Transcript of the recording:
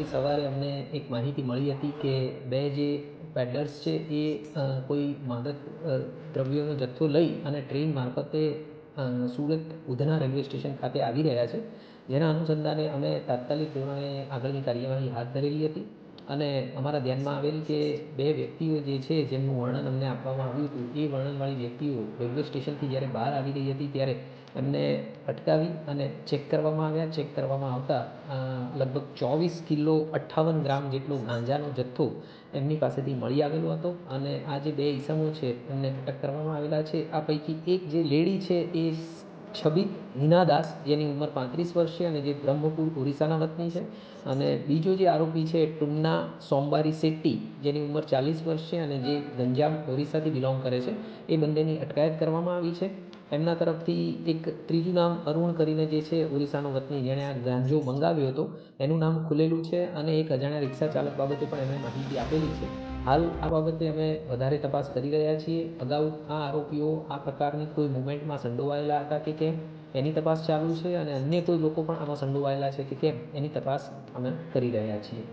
વહેલી સવારે અમને એક માહિતી મળી હતી કે બે જે પેડલર્સ છે એ કોઈ માદક દ્રવ્યોનો જથ્થો લઈ અને ટ્રેન મારફતે સુરત ઉધના રેલવે સ્ટેશન ખાતે આવી રહ્યા છે. જેના અનુસંધાને અમે તાત્કાલિક ધોરણે આગળની કાર્યવાહી હાથ ધરેલી હતી. અને અમારા ધ્યાનમાં આવેલ કે બે વ્યક્તિઓ જે છે, જેમનું વર્ણન અમને આપવામાં આવ્યું હતું, એ વર્ણનવાળી વ્યક્તિઓ રેલવે સ્ટેશનથી જ્યારે બહાર આવી રહી હતી, ત્યારે એમને અટકાવી અને ચેક કરવામાં આવ્યા. ચેક કરવામાં આવતા લગભગ ચોવીસ કિલો અઠ્ઠાવન ગ્રામ જેટલો ગાંજાનો જથ્થો એમની પાસેથી મળી આવેલો હતો અને આ જે બે ઈસમો છે, એમને અટક કરવામાં આવેલા છે. આ પૈકી એક જે લેડી છે, એ છબી હિના દાસ જેની ઉંમર પાંત્રીસ વર્ષ છે અને જે બ્રહ્મપુર ઓરિસ્સાના વતની છે. અને બીજો જે આરોપી છે, ટુમના સોમવારી શેટ્ટી, જેની ઉંમર ચાલીસ વર્ષ છે અને જે ગંજામ ઓરિસ્સાથી બિલોંગ કરે છે, એ બંનેની અટકાયત કરવામાં આવી છે. એમના તરફથી એક ત્રીજું નામ અરુણ કરીને જે છે ઓરિસ્સાનો વતની, જેણે આ ગાંજો મંગાવ્યો હતો, એનું નામ ખુલેલું છે અને એક અજાણ્યા રિક્ષા ચાલક બાબતે પણ એમણે માહિતી આપેલી છે. હાલ આ બાબતે અમે વધારે તપાસ કરી રહ્યા છીએ. અગાઉ આ આરોપીઓ આ પ્રકારની કોઈ મુવમેન્ટમાં સંડોવાયેલા હતા કે કેમ, એની તપાસ ચાલુ છે અને અન્ય કોઈ લોકો પણ આમાં સંડોવાયેલા છે કે કેમ, એની તપાસ અમે કરી રહ્યા છીએ.